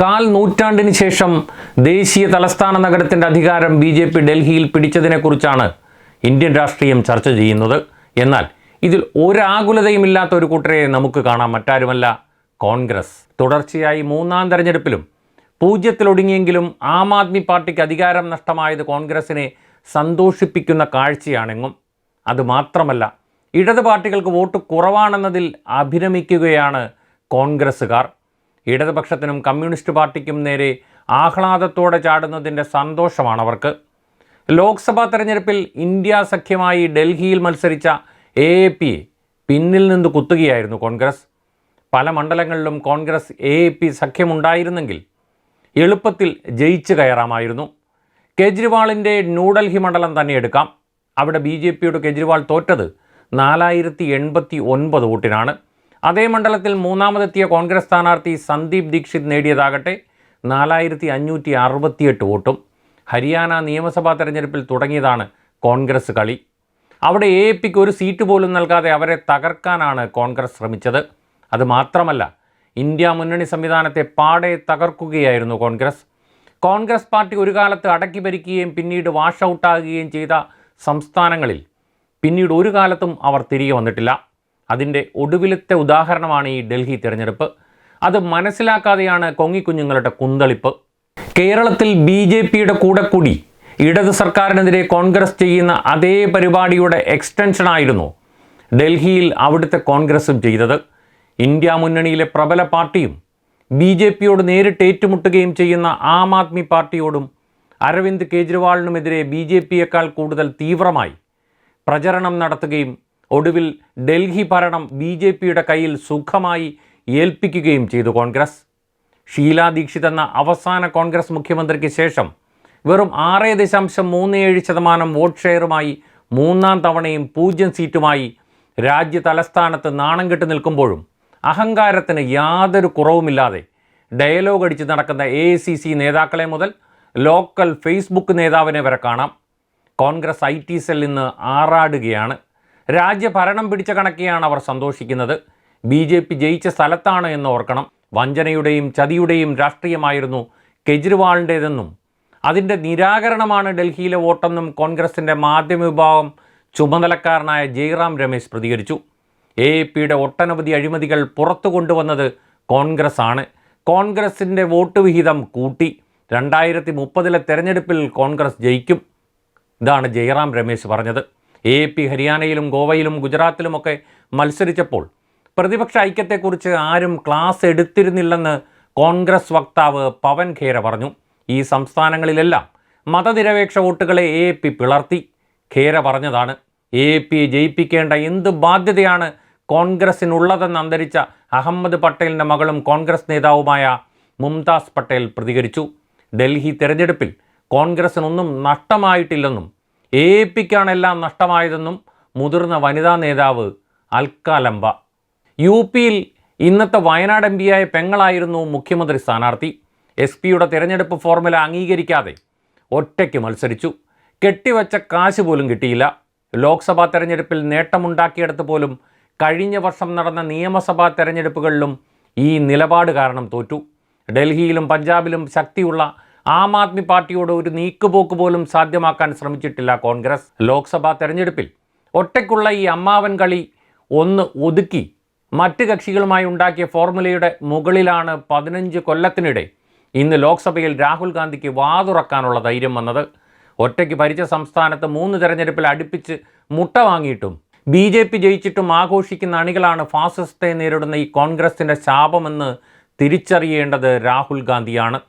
കാൽ നൂറ്റാണ്ടിന് ശേഷം ദേശീയ തലസ്ഥാന നഗരത്തിന്റെ അധികാരം ബി ജെ പി ഡൽഹിയിൽ പിടിച്ചതിനെക്കുറിച്ചാണ് ഇന്ത്യൻ രാഷ്ട്രീയം ചർച്ച ചെയ്യുന്നത്. എന്നാൽ ഇതിൽ ഒരാകുലതയുമില്ലാത്ത ഒരു കൂട്ടരെ നമുക്ക് കാണാം. മറ്റാരുമല്ല കോൺഗ്രസ്. തുടർച്ചയായി മൂന്നാം തെരഞ്ഞെടുപ്പിലും പൂജ്യത്തിലൊടുങ്ങിയെങ്കിലും ആം ആദ്മി പാർട്ടിക്ക് അധികാരം നഷ്ടമായത് കോൺഗ്രസിനെ സന്തോഷിപ്പിക്കുന്ന കാഴ്ചയാണെങ്ങും. അതുമാത്രമല്ല ഇടത് പാർട്ടികൾക്ക് വോട്ട് കുറവാണെന്നതിൽ അഭിരമിക്കുകയാണ് കോൺഗ്രസ്സുകാർ. ഇടതുപക്ഷത്തിനും കമ്മ്യൂണിസ്റ്റ് പാർട്ടിക്കും നേരെ ആഹ്ലാദത്തോടെ ചാടുന്നതിന്റെ സന്തോഷമാണ് അവർക്ക് ലോക്സഭാ തെരഞ്ഞെടുപ്പിൽ ഇന്ത്യ സഖ്യമായി ഡൽഹിയിൽ മത്സരിച്ച എ എ പി പിന്നിൽ നിന്ന് കുത്തുകയായിരുന്നു കോൺഗ്രസ്. പല മണ്ഡലങ്ങളിലും കോൺഗ്രസ് എ എ പി സഖ്യമുണ്ടായിരുന്നെങ്കിൽ എളുപ്പത്തിൽ ജയിച്ചു കയറാമായിരുന്നു. കേജ്രിവാളിന്റെ ന്യൂഡൽഹി മണ്ഡലം തന്നെ എടുക്കാം. അവിടെ ബി ജെ പിയുടെ കേജ്രിവാൾ തോറ്റത് നാലായിരത്തി എൺപത്തി ഒൻപത് വോട്ടിനാണ്. അതേ മണ്ഡലത്തിൽ മൂന്നാമതെത്തിയ കോൺഗ്രസ് സ്ഥാനാർത്ഥി സന്ദീപ് ദീക്ഷിത് നേടിയതാകട്ടെ നാലായിരത്തി അഞ്ഞൂറ്റി അറുപത്തിയെട്ട് വോട്ടും ഹരിയാന നിയമസഭാ തെരഞ്ഞെടുപ്പിൽ തുടങ്ങിയതാണ് കോൺഗ്രസ് കളി. അവിടെ എ പിക്ക് ഒരു സീറ്റ് പോലും നൽകാതെ അവരെ തകർക്കാനാണ് കോൺഗ്രസ് ശ്രമിച്ചത്. അത് മാത്രമല്ല ഇന്ത്യ മുന്നണി സംവിധാനത്തെ പാടെ തകർക്കുകയായിരുന്നു കോൺഗ്രസ്. കോൺഗ്രസ് പാർട്ടി ഒരു കാലത്ത് അടക്കി ഭരിക്കുകയും പിന്നീട് വാഷ് ഔട്ടാകുകയും ചെയ്ത സംസ്ഥാനങ്ങളിൽ പിന്നീട് ഒരു കാലത്തും അവർ തിരികെ വന്നിട്ടില്ല. അതിന്റെ ഒടുവിലത്തെ ഉദാഹരണമാണ് ഈ ഡൽഹി തിരഞ്ഞെടുപ്പ്. അത് മനസ്സിലാക്കാതെയാണ് കൊങ്ങിക്കുഞ്ഞുങ്ങളുടെ കുന്തളിപ്പ്. കേരളത്തിൽ ബി ജെ പിയുടെ കൂടെ കൂടി ഇടത് സർക്കാരിനെതിരെ കോൺഗ്രസ് ചെയ്യുന്ന അതേ പരിപാടിയുടെ എക്സ്റ്റൻഷനായിരുന്നു ഡൽഹിയിൽ അവിടുത്തെ കോൺഗ്രസും ചെയ്തത്. ഇന്ത്യ മുന്നണിയിലെ പ്രബല പാർട്ടിയും ബി ജെ പിയോട് നേരിട്ട് ഏറ്റുമുട്ടുകയും ചെയ്യുന്ന ആം ആദ്മി പാർട്ടിയോടും അരവിന്ദ് കെജ്രിവാളിനുമെതിരെ ബി ജെ പിയേക്കാൾ കൂടുതൽ തീവ്രമായി പ്രചരണം നടത്തുകയും ഒടുവിൽ ഡൽഹി ഭരണം ബി ജെ പിയുടെ കയ്യിൽ സുഖമായി ഏൽപ്പിക്കുകയും ചെയ്തു കോൺഗ്രസ്. ഷീലാ ദീക്ഷിത് എന്ന അവസാന കോൺഗ്രസ് മുഖ്യമന്ത്രിക്ക് ശേഷം വെറും ആറ് ദശാംശം മൂന്ന് ഏഴ് ശതമാനം വോട്ട് ഷെയറുമായി മൂന്നാം തവണയും പൂജ്യം സീറ്റുമായി രാജ്യ തലസ്ഥാനത്ത് നാണം കെട്ട് നിൽക്കുമ്പോഴും അഹങ്കാരത്തിന് യാതൊരു കുറവുമില്ലാതെ ഡയലോഗ് അടിച്ച് നടക്കുന്ന എ നേതാക്കളെ മുതൽ ലോക്കൽ ഫേസ്ബുക്ക് നേതാവിനെ വരെ കാണാം. കോൺഗ്രസ് ഐ ടി സെൽ ആറാടുകയാണ്. രാജ്യഭരണം പിടിച്ച കണക്കെയാണ് അവർ സന്തോഷിക്കുന്നത്. ബി ജെ പി ജയിച്ച സ്ഥലത്താണ് എന്ന് ഓർക്കണം. വഞ്ചനയുടെയും ചതിയുടെയും രാഷ്ട്രീയമായിരുന്നു കെജ്രിവാളിന്റേതെന്നും. അതിന്റെ നിരാകരണമാണ് ഡൽഹിയിലെ വോട്ടെന്നും കോൺഗ്രസിന്റെ മാധ്യമ വിഭാഗം ചുമതലക്കാരനായ ജയറാം രമേശ് പ്രതികരിച്ചു. എ പിയുടെ ഒട്ടനവധി അഴിമതികൾ പുറത്തു കൊണ്ടുവന്നത് കോൺഗ്രസ്സാണ് കോൺഗ്രസിന്റെ വോട്ട് വിഹിതം കൂട്ടി. രണ്ടായിരത്തി മുപ്പതിലെ തെരഞ്ഞെടുപ്പിൽ കോൺഗ്രസ് ജയിക്കും. ഇതാണ് ജയറാം രമേശ് പറഞ്ഞത്. എ പി ഹരിയാനയിലും ഗോവയിലും ഗുജറാത്തിലുമൊക്കെ മത്സരിച്ചപ്പോൾ പ്രതിപക്ഷ ഐക്യത്തെക്കുറിച്ച് ആരും ക്ലാസ് എടുത്തിരുന്നില്ലെന്ന് കോൺഗ്രസ് വക്താവ് പവൻ ഖേര പറഞ്ഞു. ഈ സംസ്ഥാനങ്ങളിലെല്ലാം മതനിരപേക്ഷ വോട്ടുകളെ എ പി പിളർത്തി. ഖേര പറഞ്ഞതാണ് എ പി ജയിപ്പിക്കേണ്ട എന്ത് ബാധ്യതയാണ് കോൺഗ്രസിനുള്ളതെന്ന് അന്തരിച്ച അഹമ്മദ് പട്ടേലിന്റെ മകളും കോൺഗ്രസ് നേതാവുമായ മുംതാസ് പട്ടേൽ പ്രതികരിച്ചു. ഡൽഹി തെരഞ്ഞെടുപ്പിൽ കോൺഗ്രസിനൊന്നും നഷ്ടമായിട്ടില്ലെന്നും എ പിക്കാണ് എല്ലാം നഷ്ടമായതെന്നും മുതിർന്ന വനിതാ നേതാവ് അൽക്കാലംബ യു പിയിൽ ഇന്നത്തെ വയനാട് എം പിയായ പെങ്ങളായിരുന്നു മുഖ്യമന്ത്രി സ്ഥാനാർത്ഥി. എസ് പിയുടെ തിരഞ്ഞെടുപ്പ് ഫോർമുല അംഗീകരിക്കാതെ ഒറ്റയ്ക്ക് മത്സരിച്ചു. കെട്ടിവച്ച കാശ് പോലും കിട്ടിയില്ല. ലോക്സഭാ തെരഞ്ഞെടുപ്പിൽ നേട്ടമുണ്ടാക്കിയെടുത്ത് പോലും കഴിഞ്ഞ വർഷം നടന്ന നിയമസഭാ തെരഞ്ഞെടുപ്പുകളിലും ഈ നിലപാട് കാരണം തോറ്റു. ഡൽഹിയിലും പഞ്ചാബിലും ശക്തിയുള്ള ആം ആദ്മി പാർട്ടിയോട് ഒരു നീക്കുപോക്ക് പോലും സാധ്യമാക്കാൻ ശ്രമിച്ചിട്ടില്ല കോൺഗ്രസ്. ലോക്സഭാ തെരഞ്ഞെടുപ്പിൽ ഒറ്റയ്ക്കുള്ള ഈ അമ്മാവൻ കളി ഒന്ന് ഒതുക്കി മറ്റ് കക്ഷികളുമായി ഉണ്ടാക്കിയ ഫോർമുലയുടെ മുകളിലാണ് പതിനഞ്ച് കൊല്ലത്തിനിടെ ഇന്ന് ലോക്സഭയിൽ രാഹുൽ ഗാന്ധിക്ക് വാതുറക്കാനുള്ള ധൈര്യം വന്നത്. ഒറ്റയ്ക്ക് ഭരിച്ച സംസ്ഥാനത്ത് മൂന്ന് തെരഞ്ഞെടുപ്പിൽ അടുപ്പിച്ച് മുട്ട വാങ്ങിയിട്ടും ബി ജെ പി ജയിച്ചിട്ടും ആഘോഷിക്കുന്ന അണികളാണ് ഫാസിസത്തെ നേരിടുന്ന ഈ കോൺഗ്രസിന്റെ ശാപമെന്ന് തിരിച്ചറിയേണ്ടത് രാഹുൽ ഗാന്ധിയാണ്.